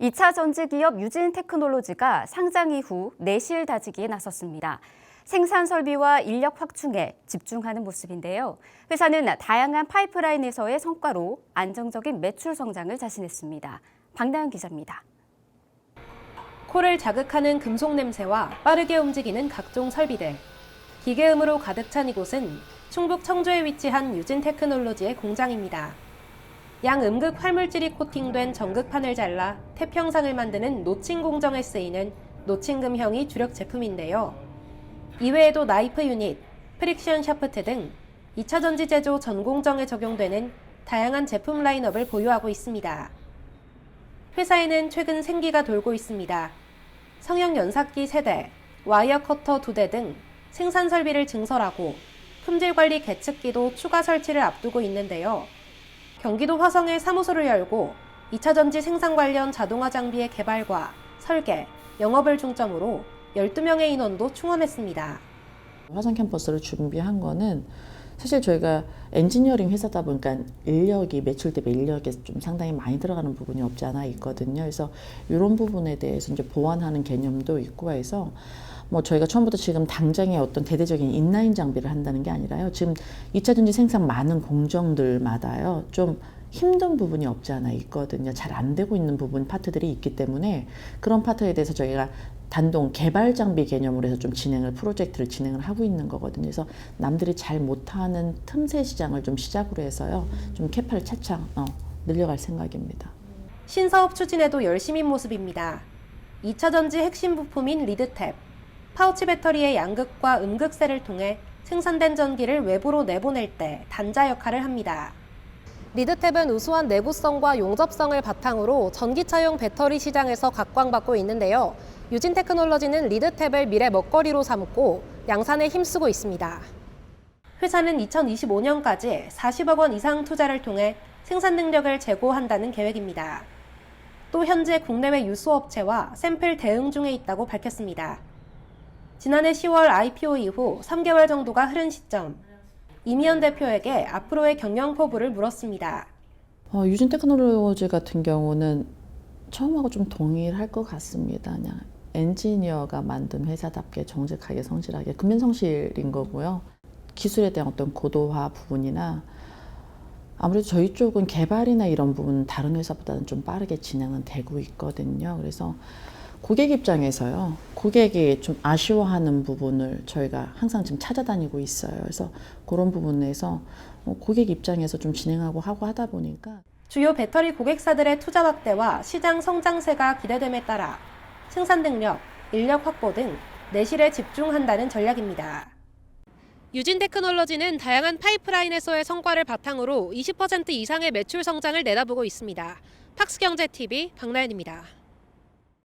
2차 전지 기업 유진 테크놀로지가 상장 이후 내실 다지기에 나섰습니다. 생산 설비와 인력 확충에 집중하는 모습인데요. 회사는 다양한 파이프라인에서의 성과로 안정적인 매출 성장을 자신했습니다. 박나연 기자입니다. 코를 자극하는 금속 냄새와 빠르게 움직이는 각종 설비들. 기계음으로 가득 찬 이곳은 충북 청주에 위치한 유진 테크놀로지의 공장입니다. 양음극 활물질이 코팅된 전극판을 잘라 태평상을 만드는 노칭 공정에 쓰이는 노칭금형이 주력 제품인데요. 이외에도 나이프 유닛, 프릭션 샤프트 등 2차 전지 제조 전 공정에 적용되는 다양한 제품 라인업을 보유하고 있습니다. 회사에는 최근 생기가 돌고 있습니다. 성형 연삭기 세대, 와이어 커터 두대등 생산 설비를 증설하고 품질 관리 계측기도 추가 설치를 앞두고 있는데요. 경기도 화성에 사무소를 열고 2차 전지 생산 관련 자동화 장비의 개발과 설계, 영업을 중점으로 12명의 인원도 충원했습니다. 화성 캠퍼스를 준비한 거는 사실 저희가 엔지니어링 회사다 보니까 인력이 매출 대비 인력에 좀 상당히 많이 들어가는 부분이 없지 않아 있거든요. 그래서 이런 부분에 대해서 이제 보완하는 개념도 있고 해서 뭐 저희가 처음부터 지금 당장에 어떤 대대적인 인라인 장비를 한다는 게 아니라요. 지금 2차 전지 생산 많은 공정들마다요. 좀 힘든 부분이 없지 않아 있거든요. 잘 안 되고 있는 부분 파트들이 있기 때문에 그런 파트에 대해서 저희가 단독 개발 장비 개념으로 해서 좀 진행을 프로젝트를 진행을 하고 있는 거거든요. 그래서 남들이 잘 못하는 틈새 시장을 좀 시작으로 해서요. 좀 캐파를 차차 어, 늘려갈 생각입니다. 신사업 추진에도 열심인 모습입니다. 2차 전지 핵심 부품인 리드탭, 파우치 배터리의 양극과 음극세를 통해 생산된 전기를 외부로 내보낼 때 단자 역할을 합니다. 리드탭은 우수한 내구성과 용접성을 바탕으로 전기차용 배터리 시장에서 각광받고 있는데요. 유진 테크놀로지는 리드탭을 미래 먹거리로 삼고 양산에 힘쓰고 있습니다. 회사는 2025년까지 40억 원 이상 투자를 통해 생산 능력을 제고한다는 계획입니다. 또 현재 국내외 유수업체와 샘플 대응 중에 있다고 밝혔습니다. 지난해 10월 IPO 이후 3개월 정도가 흐른 시점, 이미연 대표에게 앞으로의 경영 포부를 물었습니다. 어, 유진 테크놀로지 같은 경우는 처음하고 좀 동일할 것 같습니다. 그냥 엔지니어가 만든 회사답게 정직하게 성실하게 근면성실인 거고요. 기술에 대한 어떤 고도화 부분이나 아무래도 저희 쪽은 개발이나 이런 부분 다른 회사보다는 좀 빠르게 진행은 되고 있거든요. 그래서 고객 입장에서요. 고객이 좀 아쉬워하는 부분을 저희가 항상 지금 찾아다니고 있어요. 그래서 그런 부분에서 뭐 고객 입장에서 좀 진행하고 하고 하다 보니까 주요 배터리 고객사들의 투자 확대와 시장 성장세가 기대됨에 따라 생산 능력, 인력 확보 등 내실에 집중한다는 전략입니다. 유진 테크놀로지는 다양한 파이프라인에서의 성과를 바탕으로 20% 이상의 매출 성장을 내다보고 있습니다. 팍스경제TV 박나연입니다.